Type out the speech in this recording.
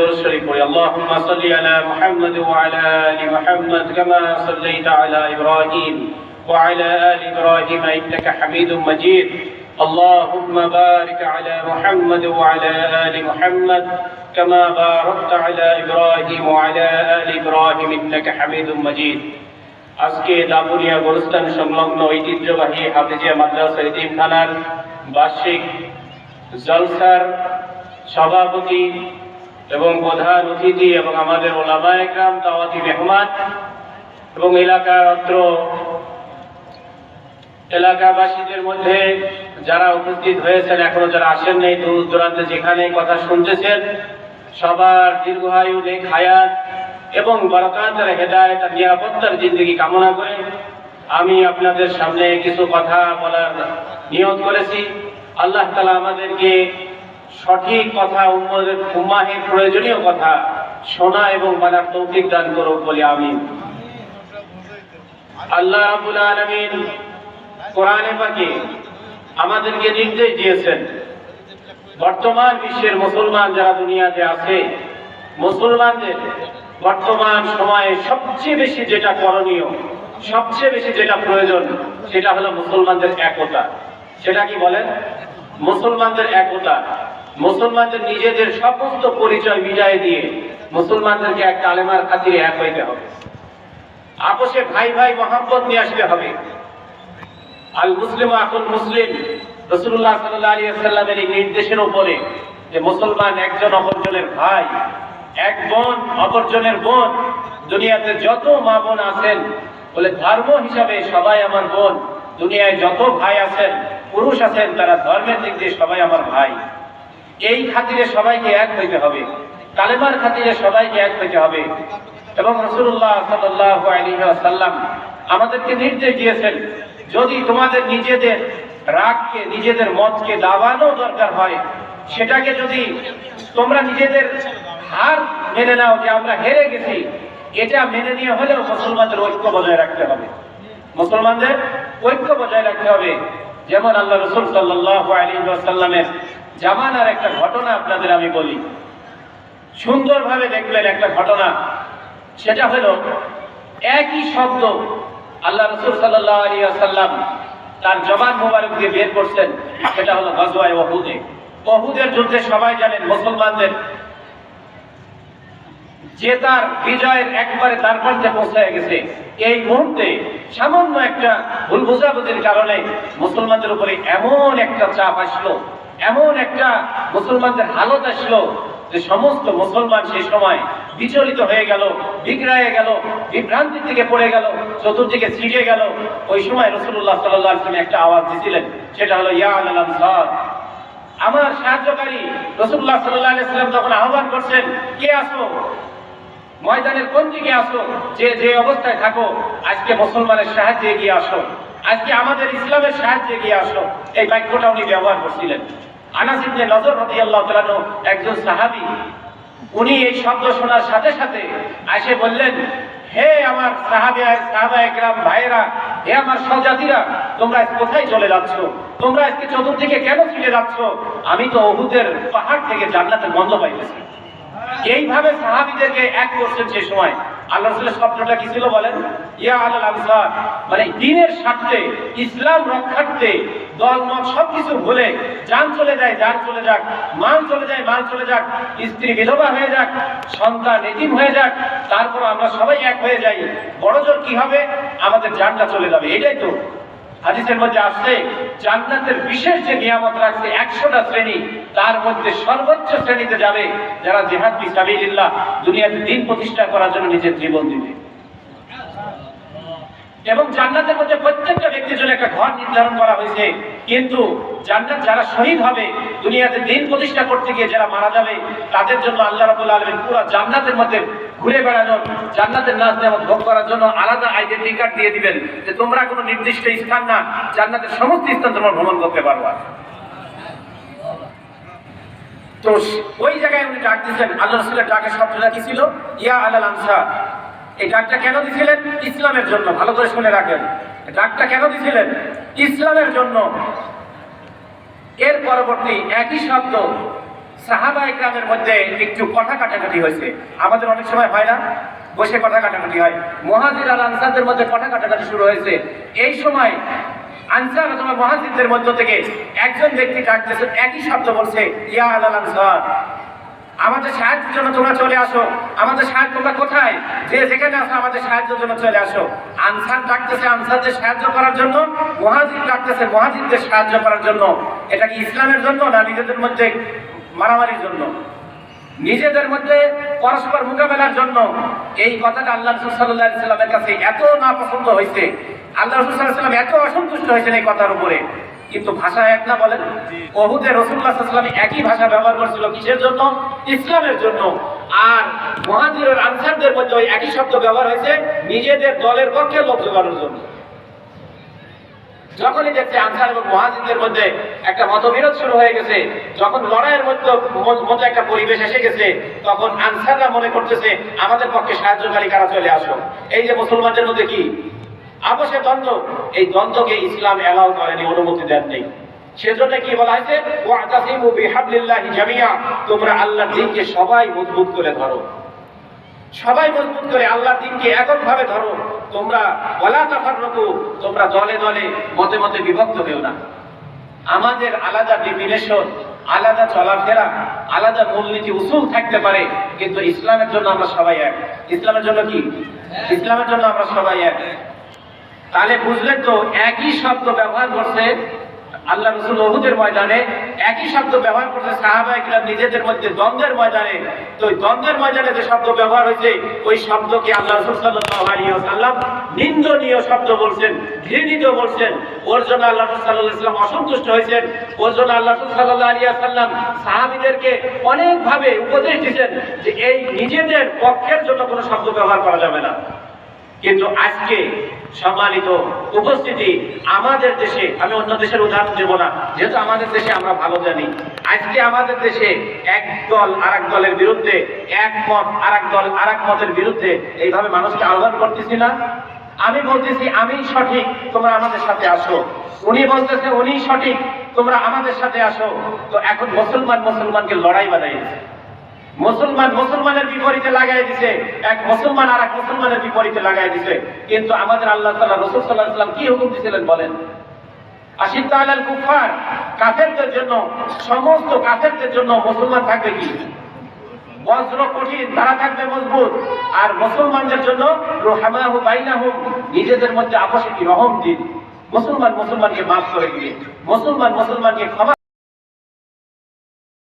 الشريف اللهم صل على محمد وعلى ال محمد كما صليت على ابراهيم وعلى ال ابراهيم انك حميد مجيد اللهم بارك على محمد وعلى ال محمد كما باركت على ابراهيم وعلى ال ابراهيم انك حميد مجيد আজকে দাপুরিয়া গোরস্থান সংলগ্ন ঐতিহ্যবাহী হাফিজিয়া মাদ্রাসা এতিমখানার বার্ষিক জলসার সভাপতি এবং প্রধান অতিথি এবং আমাদের ওলামা একরাম তাওয়াতি মেহমান এবং এলাকার অত্র এলাকাবাসীদের মধ্যে যারা উপস্থিত হয়েছেন, এখনও যারা আসেন নাই দূর দূরান্তে যেখানে কথা শুনতেছেন, সবার দীর্ঘায়ু, নেক হায়াত এবং বরকাতের আর নিরাপত্তার জিন্দগি কামনা করে আমি আপনাদের সামনে কিছু কথা বলার নিয়ত করেছি। আল্লাহ তালা আমাদেরকে সঠিক কথা উম্মদের উম্মাহের প্রয়োজনীয় কথা শোনা এবং মানার তৌফিক দান করুক বলে আমি আল্লাহ রাবুল আলমিন কোরআনে পাকে আমাদেরকে নির্দেশ দিয়েছেন, বর্তমান বিশ্বের মুসলমান যারা দুনিয়াতে আছে, মুসলমানদের বর্তমান সময়ে সবচেয়ে বেশি যেটা করণীয়, সবচেয়ে বেশি যেটা প্রয়োজন, সেটা হলো মুসলমানদের একতা। সেটা কি বলেন? মুসলমানদের একতা। মুসলমানদের নিজেদের সমস্ত পরিচয় বিজয় দিয়ে মুসলমানদেরকে এক কালেমার খাতিরে এক হইতে হবে। আপোষে ভাই ভাই মহাব্বত নিয়ে আসতে হবে। আল মুসলিম আকুল মুসলিম রসুল্লাহ সাল্লাহ আলী সাল্লামের এই নির্দেশের উপরে যে মুসলমান একজন অপরজনের ভাই, এক বোন অপরজনের বোন, দুনিয়াতে যত মা বোন আছেন, বলে ধর্ম হিসাবে সবাই আমার বোন, দুনিয়ায় যত ভাই আছেন, পুরুষ আছেন, তারা ধর্মের দিক দিয়ে সবাই আমার ভাই। এই খাতিরে সবাইকে এক হইতে হবে। কালেমার খাতিরে সবাইকে এক হইতে হবে। এবং রসুল্লাহ সাল্লাম আমাদেরকে নির্দেশ দিয়েছেন, যদি তোমাদের নিজেদের রাগকে, নিজেদের মতকে দাবানো দরকার হয়, সেটাকে যদি তোমরা নিজেদের হার মেনে নাও যে আমরা হেরে গেছি, এটা মেনে নিয়ে হলেও মুসলমানদের ঐক্য বজায় রাখতে হবে। মুসলমানদের ঐক্য বজায় রাখতে হবে। যেমন আল্লাহ রসুল সাল্লাহ আলী সাল্লামের জামানার একটা ঘটনা আপনাদের আমি বলি। সুন্দরভাবে দেখলেন একটা ঘটনা। সেটা হলো, একই শব্দ আল্লাহ রসুল সাল্লাহ আলী আসাল্লাম তার জবান মোবারক দিয়ে বের করছেন। সেটা হলো গজওয়ায় ওহুদে। ওহুদের যুদ্ধে সবাই জানেন, মুসলমানদের যে তার বিজয়ের একবারে তার পর্যায়ে পৌঁছায় গেছে। এই মুহূর্তে সামান্য একটা ভুল বোঝাবুঝির কারণে মুসলমানদের উপরে এমন একটা চাপ আসলো। এমন একটা মুসলমানদের হালত আসলো যে সমস্ত মুসলমান সেই সময় বিচলিত হয়ে গেল বিগড়ায় গেল, বিভ্রান্তির দিকে পড়ে গেল, চতুর্দিকে ছিটে গেল। ওই সময় রসুল্লাহ সাল্লাহ আসলাম একটা আওয়াজ দিয়েছিলেন সেটা হলো, ইয়া আলাম সাদ আমার সাহায্যকারী রসুল্লাহ সাল্লাহ সাল্লাম তখন আহ্বান করছেন, কে আসো ময়দানের কোন দিকে আসো যে যে অবস্থায় থাকো, আজকে মুসলমানের সাহায্যে এগিয়ে আসো। আজকে আমাদের ইসলামের সাহায্যে এগিয়ে আসো এই বাক্যটা উনি ব্যবহার করছিলেন। আনাস ইবনে নজর রাদিয়াল্লাহু তাআলা একজন সাহাবী, উনি এই শব্দ শোনার সাথে সাথে আসে বললেন, হে আমার সাহাবী, সাহাবা একরাম, ভাইয়েরা, হে আমার সহজাতিরা তোমরা কোথায় চলে যাচ্ছ? তোমরা আজকে চতুর্দিকে কেন ফিরে যাচ্ছ? আমি তো অহুদের পাহাড় থেকে জান্নাতের গন্ধ পাইতেছি। এইভাবে সাহাবিদেরকে এক করছেন সেই সময়। আল্লাহ রাসূলের শব্দটা কি ছিল বলেন? ইয়া আল্লাহ আনসার মানে দিনের স্বার্থে, ইসলাম রক্ষার্থে দল মত সবকিছু ভুলে যান চলে যায়, যান চলে যাক, মান চলে যায়, মান চলে যাক, স্ত্রী বিধবা হয়ে যাক, সন্তান এটিম হয়ে যাক, তারপর আমরা সবাই এক হয়ে যাই। বড় জোর কি হবে? আমাদের জানটা চলে যাবে। এটাই তো হাদিসের মধ্যে আসছে জান্নাতের বিশেষ যে নিয়ামত রাখছে একশোটা শ্রেণি, তার মধ্যে সর্বোচ্চ শ্রেণীতে যাবে যারা জেহাদ বিসাবিল্লাহ দুনিয়াতে দিন প্রতিষ্ঠা করার জন্য নিজের জীবন দিবে। এবং জান্নাতের মধ্যে প্রত্যেকটা ব্যক্তির জন্য একটা ঘর নির্ধারণ করা হয়েছে। কিন্তু জান্নাত যারা শহীদ হবে, দুনিয়াতে দিন প্রতিষ্ঠা করতে গিয়ে যারা মারা যাবে, তাদের জন্য আল্লাহ রাবুল আলমিন পুরো জান্নাতের মধ্যে ঘুরে বেড়ানোর, জান্নাতের নাচ যেমন ভোগ করার জন্য আলাদা আইডেন্টি কার্ড দিয়ে দিবেন যে তোমরা কোনো নির্দিষ্ট স্থান না, জান্নাতের সমস্ত স্থান তোমরা ভ্রমণ করতে পারবা তো ওই জায়গায় উনি ডাক দিচ্ছেন আল্লাহ রসুলের ডাকের শব্দটা কি ছিল? ইয়া আলাল আনসার এই ডাকটা কেন দিছিলেন? ইসলামের জন্য, ভালো করে শুনে রাখেন। ডাকটা কেন দিছিলেন? ইসলামের জন্য। এর পরবর্তী একই শব্দ সাহাবা একরামের মধ্যে একটু কথা কাটাকাটি হয়েছে। আমাদের অনেক সময় হয় না, বসে কথা কাটাকাটি হয়। মহাজির আর আনসারদের মধ্যে কথা কাটাকাটি শুরু হয়েছে। এই সময় আনসার অথবা মহাজিরদের মধ্য থেকে একজন ব্যক্তি ডাকতেছে, একই শব্দ বলছে, ইয়া আল আনসার। আমাদের সাহায্যের জন্য তোমরা চলে আসো। আমাদের সাহায্য তোমরা কোথায়? যে যেখানে আসো আমাদের সাহায্যের জন্য চলে আসো। আনসার ডাকতেছে আনসারদের সাহায্য করার জন্য, মহাজির ডাকতেছে মহাজিরদের সাহায্য করার জন্য। এটা কি ইসলামের জন্য না নিজেদের মধ্যে মারামারির জন্য? নিজেদের মধ্যে পরস্পর মোকাবেলার জন্য। এই কথাটা আল্লাহ রসুল সাল্লাহ সাল্লামের কাছে এত না পছন্দ হয়েছে। আল্লাহ রসুল সাল্লাহ সাল্লাম এত অসন্তুষ্ট হয়েছেন এই কথার উপরে। কিন্তু ভাষা এক না বলেন। বহুতে রসুল্লাহ সাল্লাম একই ভাষা ব্যবহার করছিল কিসের জন্য? ইসলামের জন্য। আর মহাজিরের আনসারদের মধ্যে ওই একই শব্দ ব্যবহার হয়েছে, নিজেদের দলের পক্ষে লোক জোগানোর জন্য। যখনই দেখছে আনসার এবং মহাজিদের মধ্যে একটা মতবিরোধ শুরু হয়ে গেছে, যখন লড়াইয়ের মধ্যে মতো একটা পরিবেশ এসে গেছে, তখন আনসাররা মনে করতেছে, আমাদের পক্ষে সাহায্যকারী কারা চলে আসো এই যে মুসলমানদের মধ্যে কি? আপসে দ্বন্দ্ব। এই দ্বন্দ্বকে ইসলাম অ্যালাউ করেনি, অনুমতি দেন নেই সেজন্য কি বলা হয়েছে? ওয়াতাসিমু বিহাবলিল্লাহি জামিয়া তোমরা আল্লাহর দিনকে সবাই মজবুত করে ধরো। সবাই মজবুত করে আল্লাহর দিনকে এককভাবে ধরো। তোমরা বলা তাফাররকু, তোমরা দলে দলে, মতে মতে বিভক্ত হও না। আমাদের আলাদা ডেফিনেশন আলাদা চলাফেরা, আলাদা মূলনীতি, উসুল থাকতে পারে, কিন্তু ইসলামের জন্য আমরা সবাই এক। ইসলামের জন্য কি? ইসলামের জন্য আমরা সবাই এক। তাহলে বুঝলেন তো, একই শব্দ ব্যবহার করছে আল্লাহ রসুল অহুদের ময়দানে, একই শব্দ ব্যবহার করছে সাহাবাহিকরা নিজেদের মধ্যে দ্বন্দ্বের ময়দানে। তো ওই দ্বন্দ্বের ময়দানে যে শব্দ ব্যবহার হয়েছে, ওই শব্দকে আল্লাহ রসুল ওয়াসাল্লাম নিন্দনীয় শব্দ বলছেন, ঘৃণিত বলছেন। ওর জন্য আল্লাহ রসুল আলাইহি অসন্তুষ্ট হয়েছেন। ওর জন্য আল্লাহ রসুল সাল্লাল্লাহু আলাইহি ওয়াসাল্লাম সাহাবীদেরকে অনেকভাবে উপদেশ দিয়েছেন যে এই নিজেদের পক্ষের জন্য কোনো শব্দ ব্যবহার করা যাবে না। কিন্তু আজকে সম্মানিত উপস্থিতি আমাদের দেশে, আমি অন্য দেশের উদাহরণ দেব না, যেহেতু আমাদের দেশে আমরা ভালো জানি, আজকে আমাদের দেশে এক দল আর দলের বিরুদ্ধে, এক মত আর দল আর মতের বিরুদ্ধে এইভাবে মানুষকে আহ্বান করতেছি না। আমি বলতেছি, আমি সঠিক, তোমরা আমাদের সাথে আসো। উনি বলতেছে, উনি সঠিক, তোমরা আমাদের সাথে আসো। তো এখন মুসলমান মুসলমানকে লড়াই বানাইছে। মুসলমান মুসলমানের বিপরীতে লাগাই দিছে, এক মুসলমান আর এক মুসলমানের বিপরীতে লাগাই দিছে। কিন্তু আমাদের আল্লাহ তাআলা রাসূল আলাইহি সাল্লাম কি হুকুম দিয়েছিলেন বলেন? আশিদ কুফার কাফেরদের জন্য, সমস্ত কাফেরদের জন্য মুসলমান থাকবে কি? বজ্র কঠিন, তারা থাকবে মজবুত। আর মুসলমানদের জন্য রোহামাহু নিজেদের মধ্যে আপসে কি রহম দিন। মুসলমান মুসলমানকে মাফ করে দিবে মুসলমান মুসলমানকে ক্ষমা